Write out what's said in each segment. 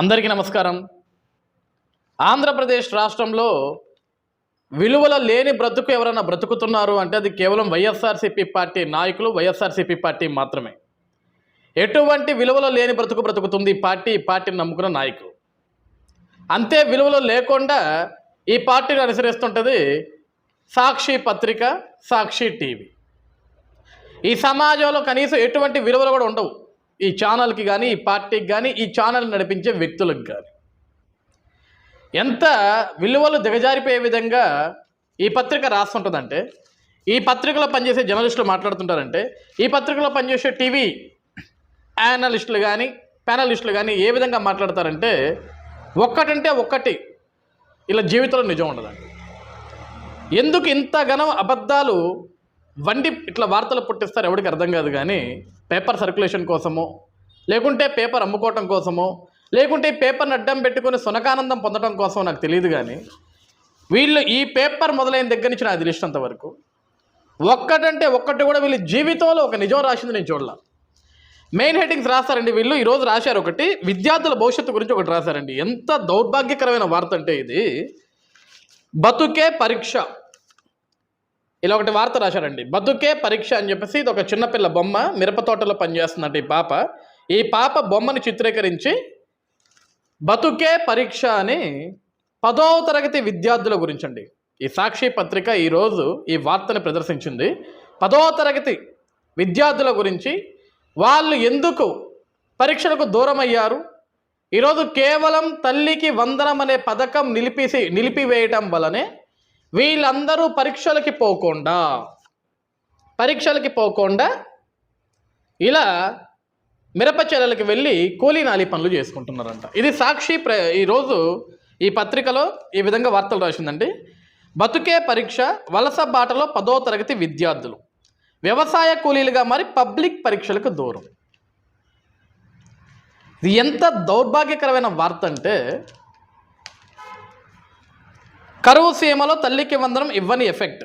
అందరికీ నమస్కారం. ఆంధ్రప్రదేశ్ రాష్ట్రంలో విలువల లేని బ్రతుకు ఎవరైనా బ్రతుకుతున్నారు అంటే అది కేవలం వైఎస్ఆర్సీపీ పార్టీ నాయకులు వైఎస్ఆర్సీపీ పార్టీ మాత్రమే. ఎటువంటి విలువలు లేని బ్రతుకు బ్రతుకుతుంది పార్టీ? ఈ పార్టీని నమ్ముకున్న నాయకులు. అంతే విలువలు లేకుండా ఈ పార్టీని అనుసరిస్తుంటుంది సాక్షి పత్రిక సాక్షి టీవీ. ఈ సమాజంలో కనీసం ఎటువంటి విలువలు కూడా ఉండవు. ఈ ఛానల్కి కానీ ఈ పార్టీకి కానీ ఈ ఛానల్ నడిపించే వ్యక్తులకు కానీ ఎంత విలువలు దిగజారిపోయే విధంగా ఈ పత్రిక రాస్తుంటుందంటే ఈ పత్రికలో పనిచేసే జర్నలిస్టులు మాట్లాడుతుంటారంటే ఈ పత్రికలో పనిచేసే టీవీ యానలిస్టులు కానీ ప్యానలిస్టులు కానీ ఏ విధంగా మాట్లాడతారంటే ఒక్కటంటే ఒక్కటి ఇలా జీవితంలో నిజం ఉండదండి. ఎందుకు ఇంత ఘనం అబద్ధాలు వండి ఇట్లా వార్తలు పుట్టిస్తారు ఎవరికి అర్థం కాదు కానీ పేపర్ సర్క్యులేషన్ కోసమో లేకుంటే పేపర్ అమ్ముకోవటం కోసమో లేకుంటే ఈ పేపర్ని అడ్డం పెట్టుకుని సునకానందం పొందడం కోసం నాకు తెలియదు కానీ వీళ్ళు ఈ పేపర్ మొదలైన దగ్గర నుంచి నాకు తెలిసినంత వరకు ఒక్కటంటే ఒక్కటి కూడా వీళ్ళ జీవితంలో ఒక నిజం రాసింది నేను చూడాల. మెయిన్ హెడ్డింగ్స్ రాస్తారండి వీళ్ళు. ఈరోజు రాశారు ఒకటి విద్యార్థుల భవిష్యత్తు గురించి ఒకటి రాశారండి. ఎంత దౌర్భాగ్యకరమైన వార్త అంటే ఇది. బతుకే పరీక్ష. ఇలా ఒకటి వార్త రాశారండి. బతుకే పరీక్ష అని చెప్పేసి ఇది ఒక చిన్నపిల్ల బొమ్మ మిరపతోటలో పనిచేస్తుందంట ఈ పాప. ఈ పాప బొమ్మని చిత్రీకరించి బతుకే పరీక్ష అని పదవ తరగతి విద్యార్థుల గురించండి. ఈ సాక్షి పత్రిక ఈరోజు ఈ వార్తను ప్రదర్శించింది. పదవ తరగతి విద్యార్థుల గురించి వాళ్ళు ఎందుకు పరీక్షలకు దూరం అయ్యారు ఈరోజు కేవలం తల్లికి వందనం అనే పథకం నిలిపేసి నిలిపివేయటం వలనే వీళ్ళందరూ పరీక్షలకి పోకుండా పరీక్షలకి పోకుండా ఇలా మిరపచెలలకి వెళ్ళి కూలీనాలి పనులు చేసుకుంటున్నారంట. ఇది సాక్షి ప్ర ఈరోజు ఈ పత్రికలో ఈ విధంగా వార్తలు రాసిందండి. బతుకే పరీక్ష వలస బాటలో పదో తరగతి విద్యార్థులు. వ్యవసాయ కూలీలుగా మరి పబ్లిక్ పరీక్షలకు దూరం. ఇది ఎంత దౌర్భాగ్యకరమైన వార్త అంటే కరువు సీమలో తల్లికి వందనం ఇవ్వని ఎఫెక్ట్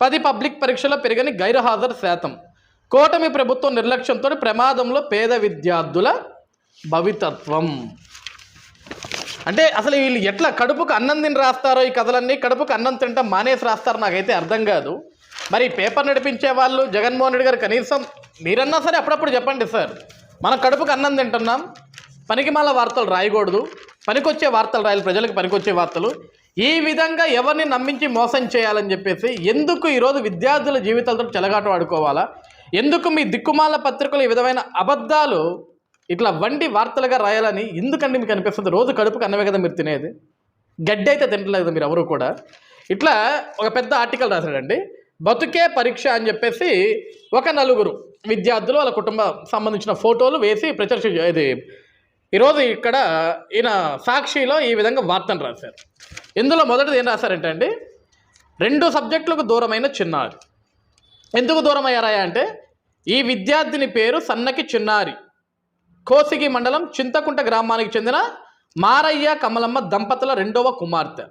పది పబ్లిక్ పరీక్షలో పెరిగని గైర్హాజరు శాతం. కూటమి ప్రభుత్వం నిర్లక్ష్యంతో ప్రమాదంలో పేద విద్యార్థుల భవితత్వం. అంటే అసలు వీళ్ళు ఎట్లా కడుపుకు అన్నం తిని రాస్తారో ఈ కథలన్నీ కడుపుకు అన్నం తింటాం మానేసి రాస్తారో నాకైతే అర్థం కాదు. మరి పేపర్ నడిపించే వాళ్ళు జగన్మోహన్ రెడ్డి గారు కనీసం మీరన్నా సరే అప్పుడప్పుడు చెప్పండి సార్. మనం కడుపుకు అన్నం తింటున్నాం పనికి మాల వార్తలు రాయకూడదు పనికొచ్చే వార్తలు రాయాలి ప్రజలకు పనికొచ్చే వార్తలు. ఈ విధంగా ఎవరిని నమ్మించి మోసం చేయాలని చెప్పేసి ఎందుకు ఈరోజు విద్యార్థుల జీవితాలతో చెలగాట ఆడుకోవాలా? ఎందుకు మీ దిక్కుమాల పత్రికలు ఈ విధమైన అబద్ధాలు ఇట్లా వండి వార్తలుగా రాయాలని ఎందుకండి మీకు అనిపిస్తుంది? రోజు కడుపుకు అన్నమే కదా మీరు తినేది. గడ్డి అయితే తినలేదు మీరు ఎవరు కూడా. ఇట్లా ఒక పెద్ద ఆర్టికల్ రాశాడండి. బతుకే పరీక్ష అని చెప్పేసి ఒక నలుగురు విద్యార్థులు వాళ్ళ కుటుంబ సంబంధించిన ఫోటోలు వేసి ప్రచర్చ ఇది ఈరోజు ఇక్కడ ఈయన సాక్షిలో ఈ విధంగా వార్తను రాశారు. ఇందులో మొదటిది ఏం రాశారంటే అండి రెండు సబ్జెక్టులకు దూరమైన చిన్నారి. ఎందుకు దూరం అయ్యారా అంటే ఈ విద్యార్థిని పేరు సన్నకి చిన్నారి. కోసిగి మండలం చింతకుంట గ్రామానికి చెందిన మారయ్య కమలమ్మ దంపతుల రెండవ కుమార్తె.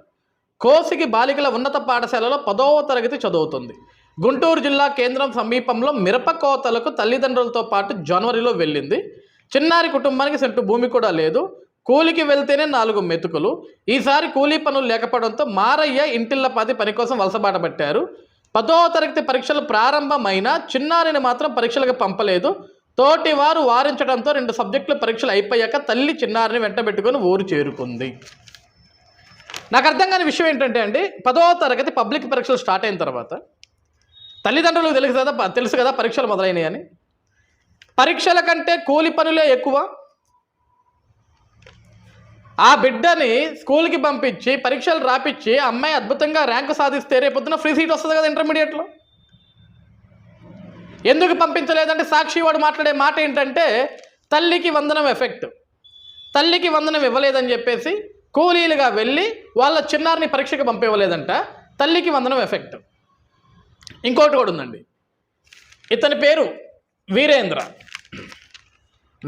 కోసిగి బాలికల ఉన్నత పాఠశాలలో పదవ తరగతి చదువుతుంది. గుంటూరు జిల్లా కేంద్రం సమీపంలో మిరపకోతలకు తల్లిదండ్రులతో పాటు జనవరిలో వెళ్ళింది. చిన్నారి కుటుంబానికి సెంటు భూమి కూడా లేదు. కూలికి వెళ్తేనే నాలుగు మెతుకులు. ఈసారి కూలీ పనులు లేకపోవడంతో మారయ్య ఇంటిల్లపాది పని కోసం వలసబాట పట్టారు. పదో తరగతి పరీక్షలు ప్రారంభమైన చిన్నారిని మాత్రం పరీక్షలకు పంపలేదు. తోటి వారు వారించడంతో రెండు సబ్జెక్టుల పరీక్షలు అయిపోయాక తల్లి చిన్నారిని వెంటబెట్టుకొని ఊరు చేరుకుంది. నాకు అర్థం కాని విషయం ఏంటంటే అండి పదో తరగతి పబ్లిక్ పరీక్షలు స్టార్ట్ అయిన తర్వాత తల్లిదండ్రులకు తెలుసు కదా తెలుసు కదా పరీక్షలు మొదలైనవి అని పరీక్షల కంటే కూలి పనులే ఎక్కువ. ఆ బిడ్డని స్కూల్కి పంపించి పరీక్షలు రాపిచ్చి అమ్మాయి అద్భుతంగా ర్యాంకు సాధిస్తే రేపొద్దున ఫ్రీ సీట్ వస్తుంది కదా ఇంటర్మీడియట్లో? ఎందుకు పంపించలేదంటే సాక్షి వాడు మాట్లాడే మాట ఏంటంటే తల్లికి వందనం ఎఫెక్ట్. తల్లికి వందనం ఇవ్వలేదని చెప్పేసి కూలీలుగా వెళ్ళి వాళ్ళ చిన్నారిని పరీక్షకు పంపివ్వలేదంట తల్లికి వందనం ఎఫెక్ట్. ఇంకోటి కూడా ఉందండి. ఇతని పేరు వీరేంద్ర.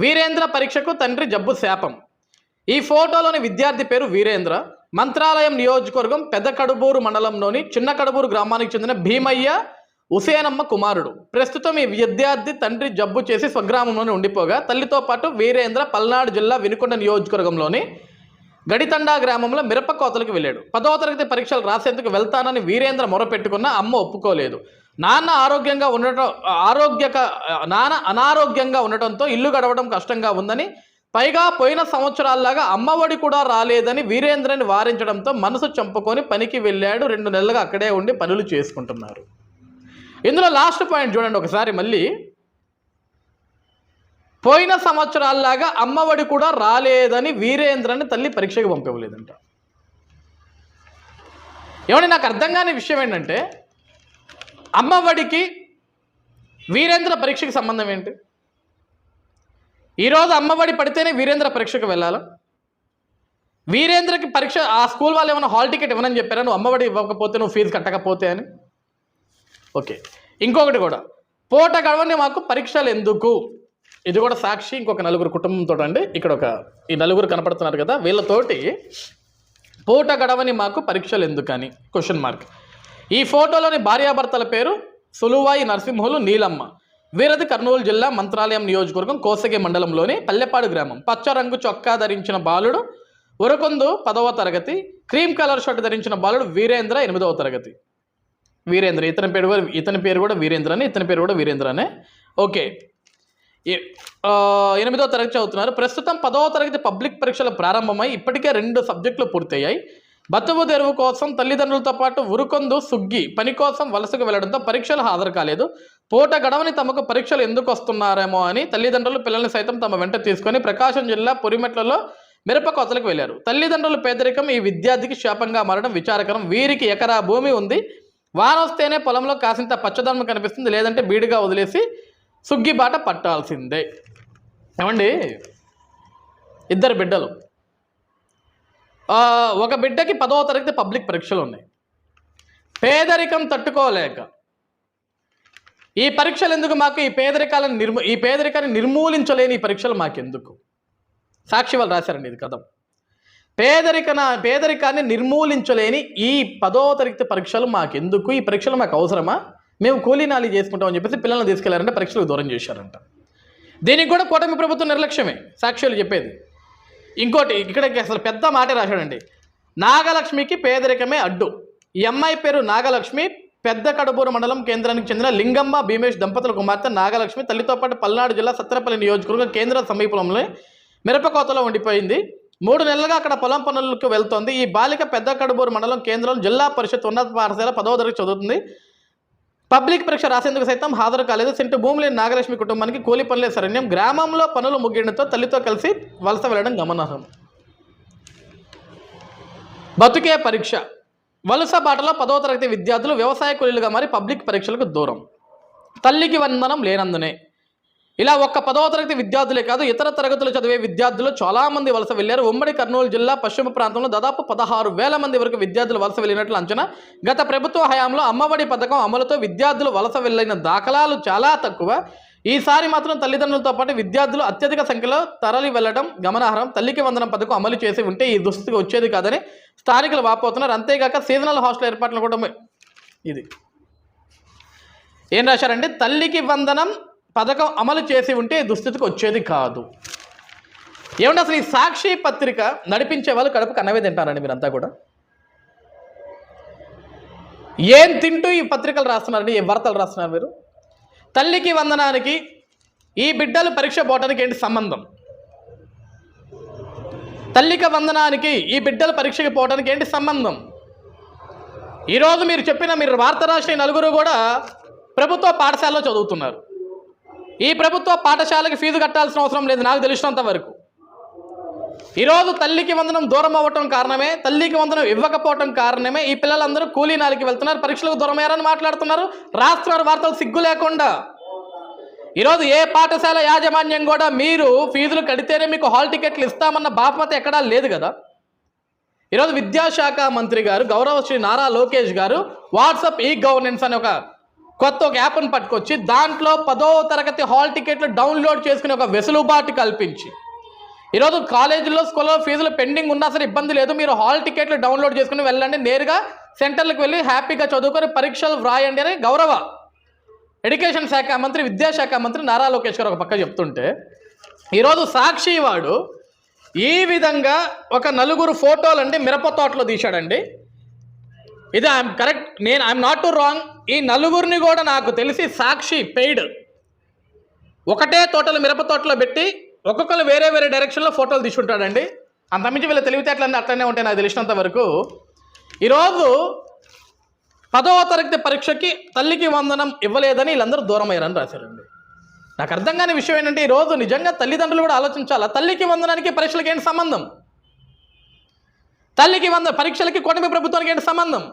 వీరేంద్ర పరీక్షకు తండ్రి జబ్బు శాపం. ఈ ఫోటోలోని విద్యార్థి పేరు వీరేంద్ర. మంత్రాలయం నియోజకవర్గం పెద్ద కడుబూరు మండలంలోని చిన్న కడుబూరు గ్రామానికి చెందిన భీమయ్య హుసేనమ్మ కుమారుడు. ప్రస్తుతం ఈ విద్యార్థి తండ్రి జబ్బు చేసి స్వగ్రామంలోనే ఉండిపోగా తల్లితో పాటు వీరేంద్ర పల్నాడు జిల్లా వినుకొండ నియోజకవర్గంలోని గడితండా గ్రామంలో మిరపకోతలకు వెళ్ళాడు. పదవ తరగతి పరీక్షలు రాసేందుకు వెళ్తానని వీరేంద్ర మొరపెట్టుకున్న అమ్మ ఒప్పుకోలేదు. నాన్న ఆరోగ్యంగా ఉండటం ఆరోగ్యక నాన్న అనారోగ్యంగా ఉండటంతో ఇల్లు గడవడం కష్టంగా ఉందని పైగా పోయిన సంవత్సరాల్లాగా అమ్మఒడి కూడా రాలేదని వీరేంద్రని వారించడంతో మనసు చంపుకొని పనికి వెళ్ళాడు. రెండు నెలలుగా అక్కడే ఉండి పనులు చేసుకుంటున్నారు. ఇందులో లాస్ట్ పాయింట్ చూడండి ఒకసారి మళ్ళీ. పోయిన సంవత్సరాల్లాగా అమ్మఒడి కూడా రాలేదని వీరేంద్రని తల్లి పరీక్షకు పంపివ్వలేదంట ఏమండి నాకు అర్థం కాని విషయం ఏంటంటే అమ్మఒడికి వీరేంద్ర పరీక్షకి సంబంధం ఏంటి? ఈరోజు అమ్మఒడి పడితేనే వీరేంద్ర పరీక్షకు వెళ్ళాలి? వీరేంద్రకి పరీక్ష ఆ స్కూల్ వాళ్ళు ఏమైనా హాల్ టికెట్ ఇవ్వనని చెప్పారా? నువ్వు అమ్మఒడి ఇవ్వకపోతే నువ్వు ఫీజు కట్టకపోతే అని? ఓకే. ఇంకొకటి కూడా. పూట గడవని మాకు పరీక్షలు ఎందుకు? ఇది కూడా సాక్షి ఇంకొక నలుగురు కుటుంబంతో అండి ఇక్కడ ఒక ఈ నలుగురు కనపడుతున్నారు కదా వీళ్ళతోటి పూట గడవని మాకు పరీక్షలు ఎందుకని? క్వశ్చన్ మార్క్ ఈ ఫోటోలోని భార్యాభర్తల పేరు సులువాయి నరసింహులు నీలమ్మ. వీరది కర్నూలు జిల్లా మంత్రాలయం నియోజకవర్గం కోసగి మండలంలోని పల్లెపాడు గ్రామం. పచ్చ రంగు చొక్కా ధరించిన బాలుడు ఉరకొందు పదవ తరగతి క్రీమ్ కలర్ షర్ట్ ధరించిన బాలుడు వీరేంద్ర ఎనిమిదవ తరగతి. వీరేంద్ర ఇతని పేరు కూడా ఇతని పేరు కూడా వీరేంద్రనే ఇతని పేరు కూడా వీరేంద్రనే. ఓకే. ఎనిమిదో తరగతి చదువుతున్నారు. ప్రస్తుతం పదవ తరగతి పబ్లిక్ పరీక్షలు ప్రారంభమై ఇప్పటికే రెండు సబ్జెక్టులు పూర్తయ్యాయి. బతువు తెరువు కోసం తల్లిదండ్రులతో పాటు ఉరుకొందు సుగ్గి పని కోసం వలసకు వెళ్ళడంతో పరీక్షలు హాజరు కాలేదు. పూట గడవని తమకు పరీక్షలు ఎందుకు వస్తున్నారేమో అని తల్లిదండ్రులు పిల్లల్ని సైతం తమ వెంట తీసుకొని ప్రకాశం జిల్లా పొరిమెట్లలో మిరప కోతలకు వెళ్ళారు తల్లిదండ్రుల పేదరికం ఈ విద్యార్థికి శాపంగా మారడం విచారకరం. వీరికి ఎకరా భూమి ఉంది. వాన వస్తేనే పొలంలో కాసింత పచ్చదనం కనిపిస్తుంది. లేదంటే బీడుగా వదిలేసి సుగ్గి బాట పట్టాల్సిందే. ఏమండి? ఇద్దరు బిడ్డలు. ఒక బిడ్డకి పదవ తరగతి పబ్లిక్ పరీక్షలు ఉన్నాయి. పేదరికం తట్టుకోలేక. ఈ పరీక్షలు ఎందుకు మాకు? ఈ పేదరికాలను నిర్మూ ఈ పేదరికాన్ని నిర్మూలించలేని ఈ పరీక్షలు మాకెందుకు? సాక్షి వాళ్ళు రాశారండి ఇది కథ. పేదరికన పేదరికాన్ని నిర్మూలించలేని ఈ పదో తరగతి పరీక్షలు మాకెందుకు? ఈ పరీక్షలు మాకు అవసరమా? మేము కూలీనాలి చేసుకుంటామని చెప్పేసి పిల్లల్ని తీసుకెళ్ళారంటే పరీక్షలకు దూరం చేశారంట. దీనికి కూడా కూటమి ప్రభుత్వం నిర్లక్ష్యమే. సాక్షులు చెప్పేది. ఇంకోటి ఇక్కడ అసలు పెద్ద మాట రాశాడండి. నాగలక్ష్మికి పేదరికమే అడ్డు. ఈ అమ్మాయి పేరు నాగలక్ష్మి పెద్ద కడుపూరు మండలం కేంద్రానికి చెందిన లింగమ్మ భీమేష్ దంపతుల కుమార్తె నాగలక్ష్మి తల్లితో పాటు పల్నాడు జిల్లా సత్రపల్లి నియోజకవర్గం కేంద్ర సమీపంలోని మిరపకోతలో ఉండిపోయింది. మూడు నెలలుగా అక్కడ పొలం పనులకు వెళ్తోంది. ఈ బాలిక పెద్ద కడుబూరు మండలం కేంద్రం జిల్లా పరిషత్ ఉన్నత పాఠశాల పదవ తరగతి చదువుతుంది. పబ్లిక్ పరీక్ష రాసేందుకు సైతం హాజరు కాలేదు. సెంటు భూమి లేని నాగలక్ష్మి కుటుంబానికి కూలి పనులే శరణ్యం. గ్రామంలో పనులు ముగియడంతో తల్లితో కలిసి వలస వెళ్ళడం గమనార్హం. బతుకే పరీక్ష. వలస బాటలో పదవ తరగతి విద్యార్థులు వ్యవసాయ కూలీలుగా మారి పబ్లిక్ పరీక్షలకు దూరం. తల్లికి వందనం లేనందునే ఇలా ఒక్క పదవ తరగతి విద్యార్థులే కాదు ఇతర తరగతులు చదివే విద్యార్థులు చాలామంది వలస వెళ్ళారు ఉమ్మడి కర్నూలు జిల్లా పశ్చిమ ప్రాంతంలో దాదాపు పదహారు వేల మంది వరకు విద్యార్థులు వలస వెళ్ళినట్లు అంచనా. గత ప్రభుత్వ హయాంలో అమ్మఒడి పథకం అమలుతో విద్యార్థులు వలస వెళ్ళిన దాఖలాలు చాలా తక్కువ. ఈసారి మాత్రం తల్లిదండ్రులతో పాటు విద్యార్థులు అత్యధిక సంఖ్యలో తరలి వెళ్ళడం గమనార్హం. తల్లికి వందనం పథకం అమలు చేసి ఉంటే ఈ దుస్థితికి వచ్చేది కాదని స్థానికులు వాపోతున్నారు. అంతేగాక సీజనల్ హాస్టల్ ఏర్పాట్లు కూడా ఇది. ఏం రాశారంటే తల్లికి వందనం పథకం అమలు చేసి ఉంటే దుస్థితికి వచ్చేది కాదు. ఏమంటే అసలు ఈ సాక్షి పత్రిక నడిపించే వాళ్ళు కడుపు కన్నవే తింటారండి మీరంతా కూడా. ఏం తింటూ ఈ పత్రికలు రాస్తున్నారండి? ఏ వార్తలు రాస్తున్నారు మీరు? తల్లికి వందనానికి ఈ బిడ్డలు పరీక్ష పోవటానికి ఏంటి సంబంధం? తల్లికి వందనానికి ఈ బిడ్డలు పరీక్షకి పోవడానికి ఏంటి సంబంధం? ఈరోజు మీరు చెప్పిన మీరు వార్త రాసిన నలుగురు కూడా ప్రభుత్వ పాఠశాలలో చదువుతున్నారు. ఈ ప్రభుత్వ పాఠశాలకి ఫీజు కట్టాల్సిన అవసరం లేదు నాకు తెలిసినంత వరకు. ఈరోజు తల్లికి వందనం దూరం అవ్వటం కారణమే తల్లికి వందనం ఇవ్వకపోవటం కారణమే ఈ పిల్లలందరూ కూలీ నాలికి వెళ్తున్నారు పరీక్షలకు దూరమయ్యారని మాట్లాడుతున్నారు రాస్తున్నారు వార్తలు సిగ్గు లేకుండా. ఈరోజు ఏ పాఠశాల యాజమాన్యం కూడా మీరు ఫీజులు కడితేనే మీకు హాల్ టికెట్లు ఇస్తామన్న బాపత ఎక్కడా లేదు కదా. ఈరోజు విద్యాశాఖ మంత్రి గారు గౌరవ శ్రీ నారా లోకేష్ గారు వాట్సాప్ ఈ గవర్నెన్స్ అనే ఒక కొత్త ఒక యాప్ను పట్టుకొచ్చి దాంట్లో పదో తరగతి హాల్ టికెట్లు డౌన్లోడ్ చేసుకునే ఒక వెసులుబాటు కల్పించి. ఈరోజు కాలేజీలో స్కూల్లో ఫీజులు పెండింగ్ ఉన్నా సరే ఇబ్బంది లేదు. మీరు హాల్ టికెట్లు డౌన్లోడ్ చేసుకుని వెళ్ళండి. నేరుగా సెంటర్లకు వెళ్ళి హ్యాపీగా చదువుకొని పరీక్షలు వ్రాయండి అని గౌరవ ఎడ్యుకేషన్ శాఖ మంత్రి విద్యాశాఖ మంత్రి నారా లోకేష్ గారు ఒక పక్క చెప్తుంటే ఈరోజు సాక్షి వాడు ఈ విధంగా ఒక నలుగురు ఫోటోలు అండి మిరప తోటలో తీశాడండి. ఇది ఐఎమ్ కరెక్ట్ నేను I am not too wrong. ఈ నలుగురిని కూడా నాకు తెలిసి సాక్షి పెయిడ్. ఒకటే తోటలు మిరప తోటలో పెట్టి ఒక్కొక్కరు వేరే వేరే డైరెక్షన్లో ఫోటోలు తీసుకుంటాడండి. అంతమించి వీళ్ళ తెలివితేటలన్నీ అట్లనే ఉంటాయి నాకు తెలిసినంత వరకు. ఈరోజు పదవ తరగతి పరీక్షకి తల్లికి వందనం ఇవ్వలేదని వీళ్ళందరూ దూరం అయ్యారని రాశారండి. నాకు అర్థం కాని విషయం ఏంటంటే ఈరోజు నిజంగా తల్లిదండ్రులు కూడా ఆలోచించాలా? తల్లికి వందనానికి పరీక్షలకి ఏంటి సంబంధం? తల్లికి వంద పరీక్షలకి కూటమి ప్రభుత్వానికి ఏంటి సంబంధం?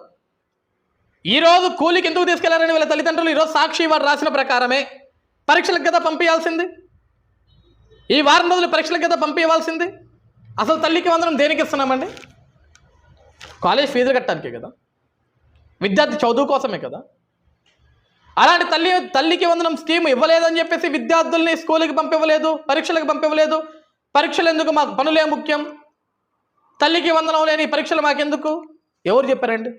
ఈరోజు కూలికి ఎందుకు తీసుకెళ్ళారని వీళ్ళ తల్లిదండ్రులు ఈరోజు సాక్షి వారు రాసిన ప్రకారమే పరీక్షలకు కదా పంపించాల్సింది ఈ వారం రోజులు పరీక్షలకు కదా పంపించవలసింది అసలు తల్లికి వందనం దేనికి ఇస్తున్నామండి? కాలేజ్ ఫీజు కట్టడానికే కదా? విద్యార్థి చదువు కోసమే కదా? అలాంటి తల్లి తల్లికి వందనం స్కీమ్ ఇవ్వలేదని చెప్పేసి విద్యార్థుల్ని స్కూల్కి పంపివ్వలేదు పరీక్షలకు పంపివ్వలేదు. పరీక్షలు ఎందుకు మాకు పనులే ముఖ్యం? తల్లికి వందనం లేని పరీక్షలు మాకెందుకు? ఎవరు చెప్పారండి?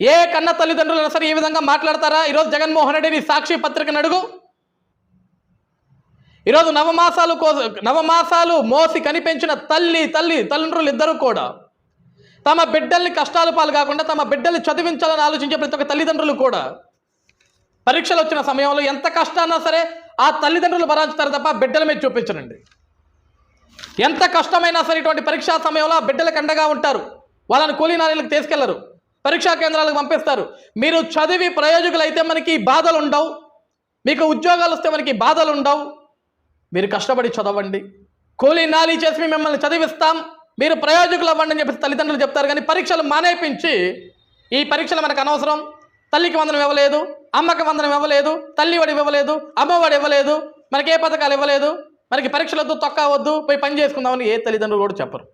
ఏ కన్న తల్లిదండ్రులైనా సరే ఈ విధంగా మాట్లాడతారా? ఈరోజు జగన్మోహన్ రెడ్డిని సాక్షి పత్రికను అడుగు. ఈరోజు నవమాసాలు కో నవమాసాలు మోసి కనిపించిన తల్లి తల్లి తల్లిదండ్రులు ఇద్దరు కూడా తమ బిడ్డల్ని కష్టాలు పాలు కాకుండా తమ బిడ్డల్ని చదివించాలని ఆలోచించే ప్రతి ఒక్క తల్లిదండ్రులు కూడా పరీక్షలు వచ్చిన సమయంలో ఎంత కష్టాన్నా సరే ఆ తల్లిదండ్రులు భరాంచుతారు తప్ప బిడ్డల మీద చూపించరండి. ఎంత కష్టమైనా సరే ఇటువంటి పరీక్షా సమయంలో ఆ బిడ్డలకు అండగా ఉంటారు. వాళ్ళని కూలీనారీలకు తీసుకెళ్ళరు. పరీక్షా కేంద్రాలకు పంపిస్తారు. మీరు చదివి ప్రయోజకులు అయితే మనకి బాధలు ఉండవు మీకు ఉద్యోగాలు వస్తే మనకి బాధలు ఉండవు మీరు కష్టపడి చదవండి. కూలీ నాలీ చేసి మిమ్మల్ని చదివిస్తాం. మీరు ప్రయోజకులు అవ్వండి అని చెప్పేసి తల్లిదండ్రులు చెప్తారు. కానీ పరీక్షలు మానేపించి ఈ పరీక్షలు మనకు అనవసరం. తల్లికి వందనం ఇవ్వలేదు. అమ్మకి వందనం ఇవ్వలేదు. తల్లి వాడు ఇవ్వలేదు. అమ్మవాడు ఇవ్వలేదు. మనకి ఏ పథకాలు ఇవ్వలేదు. మనకి పరీక్షలు వద్దు తొక్క వద్దు పోయి పని చేసుకుందామని ఏ తల్లిదండ్రులు కూడా చెప్పరు.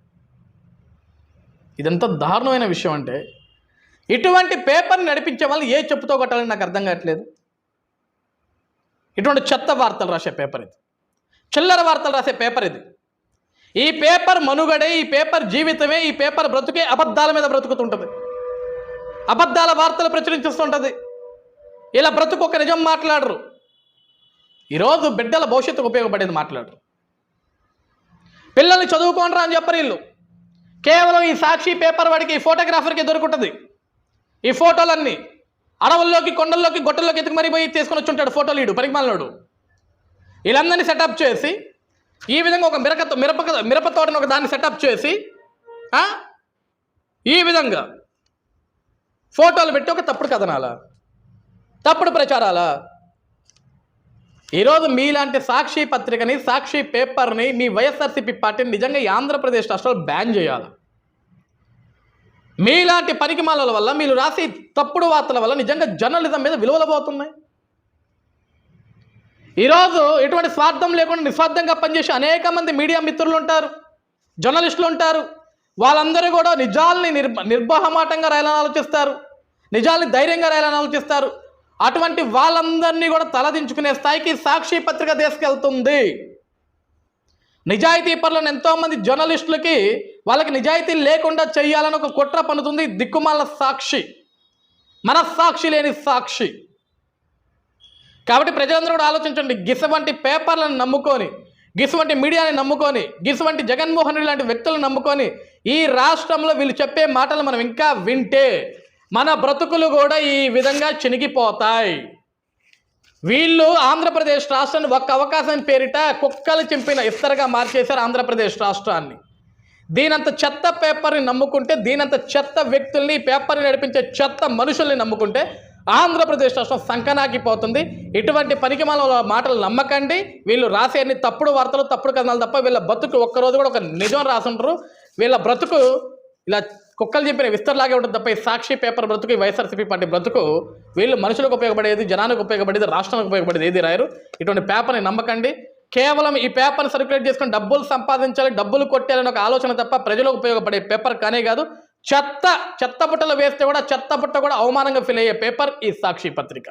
ఇదంతా దారుణమైన విషయం అంటే ఇటువంటి పేపర్ని నడిపించే వాళ్ళు ఏ చెప్పుతో కొట్టాలని నాకు అర్థం కావట్లేదు. ఇటువంటి చెత్త వార్తలు రాసే పేపర్ ఇది. చిల్లర వార్తలు రాసే పేపర్ ఇది. ఈ పేపర్ మనుగడే ఈ పేపర్ జీవితమే ఈ పేపర్ బ్రతుకే అబద్ధాల మీద బ్రతుకుతుంటుంది. అబద్ధాల వార్తలు ప్రచురించేస్తుంటుంది. ఇలా బ్రతుకు ఒక నిజం మాట్లాడరు. ఈరోజు బిడ్డల భవిష్యత్తుకు ఉపయోగపడేది మాట్లాడరు. పిల్లల్ని చదువుకోనరా అని చెప్పరు వీళ్ళు. కేవలం ఈ సాక్షి పేపర్ వాడికి ఈ ఫోటోగ్రాఫర్కి దొరుకుతుంది. ఈ ఫోటోలన్నీ అడవుల్లోకి కొండల్లోకి గొట్టల్లోకి ఎత్తుకు మరీ పోయి తీసుకొని వచ్చి ఉంటాడు ఫోటోలు ఈడు పరిమాలనుడు వీళ్ళందరినీ సెటప్ చేసి ఈ విధంగా ఒక మిరక మిరప మిరప తోటను ఒక దాన్ని సెటప్ చేసి ఈ విధంగా ఫోటోలు పెట్టి ఒక తప్పుడు కథనాల? తప్పుడు ప్రచారాల? ఈరోజు మీలాంటి సాక్షి పత్రికని సాక్షి పేపర్ని మీ వైఎస్ఆర్సీపీ పార్టీని నిజంగా ఈ ఆంధ్రప్రదేశ్ రాష్ట్రంలో బ్యాన్ చేయాలి? మీలాంటి పరిగమాల వల్ల మీరు రాసే తప్పుడు వార్తల వల్ల నిజంగా జర్నలిజం మీద విలువలు పోతున్నాయి. ఈరోజు ఎటువంటి స్వార్థం లేకుండా నిస్వార్థంగా పనిచేసే అనేక మంది మీడియా మిత్రులు ఉంటారు జర్నలిస్టులు ఉంటారు. వాళ్ళందరూ కూడా నిజాల్ని నిర్భ నిర్బహమాటంగా రాయాలని ఆలోచిస్తారు నిజాల్ని ధైర్యంగా రాయాలని ఆలోచిస్తారు. అటువంటి వాళ్ళందరినీ కూడా తలదించుకునే స్థాయికి సాక్షి పత్రిక తీసుకెళ్తుంది. నిజాయితీ పరులను ఎంతోమంది జర్నలిస్టులకి వాళ్ళకి నిజాయితీ లేకుండా చేయాలని ఒక కుట్ర పన్నుతుంది దిక్కుమాల సాక్షి. మనస్సాక్షి లేని సాక్షి. కాబట్టి ప్రజలందరూ కూడా ఆలోచించండి. గిసువంటి పేపర్లను నమ్ముకొని గిసువంటి మీడియాని నమ్ముకొని గిసువంటి జగన్మోహన్ రెడ్డి లాంటి వ్యక్తులను నమ్ముకొని ఈ రాష్ట్రంలో వీళ్ళు చెప్పే మాటలు మనం ఇంకా వింటే మన బ్రతుకులు కూడా ఈ విధంగా చినిగిపోతాయి. వీళ్ళు ఆంధ్రప్రదేశ్ రాష్ట్రాన్ని ఒక్క అవకాశం పేరిట కుక్కలు చింపిన ఇస్తరగా మార్చేశారు ఆంధ్రప్రదేశ్ రాష్ట్రాన్ని. దీనంత చెత్త పేపర్ని నమ్ముకుంటే దీనంత చెత్త వ్యక్తుల్ని పేపర్ని నడిపించే చెత్త మనుషుల్ని నమ్ముకుంటే ఆంధ్రప్రదేశ్ రాష్ట్రం సంకనాకిపోతుంది. ఇటువంటి పనికిమాల మాటలు నమ్మకండి. వీళ్ళు రాసే అన్ని తప్పుడు వార్తలు తప్పుడు కథనాలు తప్ప వీళ్ళ బతుకు ఒక్కరోజు కూడా ఒక నిజం రాసుంటారు వీళ్ళ బ్రతుకు ఇలా కుక్కలు చెప్పిన విస్తరలాగే ఉంటుంది తప్ప ఈ సాక్షి పేపర్ బ్రతుకు ఈ వైఎస్ఆర్సీపీ పార్టీ బ్రతుకు వీళ్ళు మనుషులకు ఉపయోగపడేది జనానికి ఉపయోగపడేది రాష్ట్రానికి ఉపయోగపడేది ఏది రాయరు. ఇటువంటి పేపర్ని నమ్మకండి. కేవలం ఈ పేపర్ని సర్క్యులేట్ చేసుకుని డబ్బులు సంపాదించాలి డబ్బులు కొట్టాలని ఒక ఆలోచన తప్ప ప్రజలకు ఉపయోగపడే పేపర్ కానే కాదు చెత్త చెత్త పుట్టలు వేస్తే కూడా చెత్త పుట్ట కూడా అవమానంగా ఫీల్ అయ్యే పేపర్ ఈ సాక్షి పత్రిక.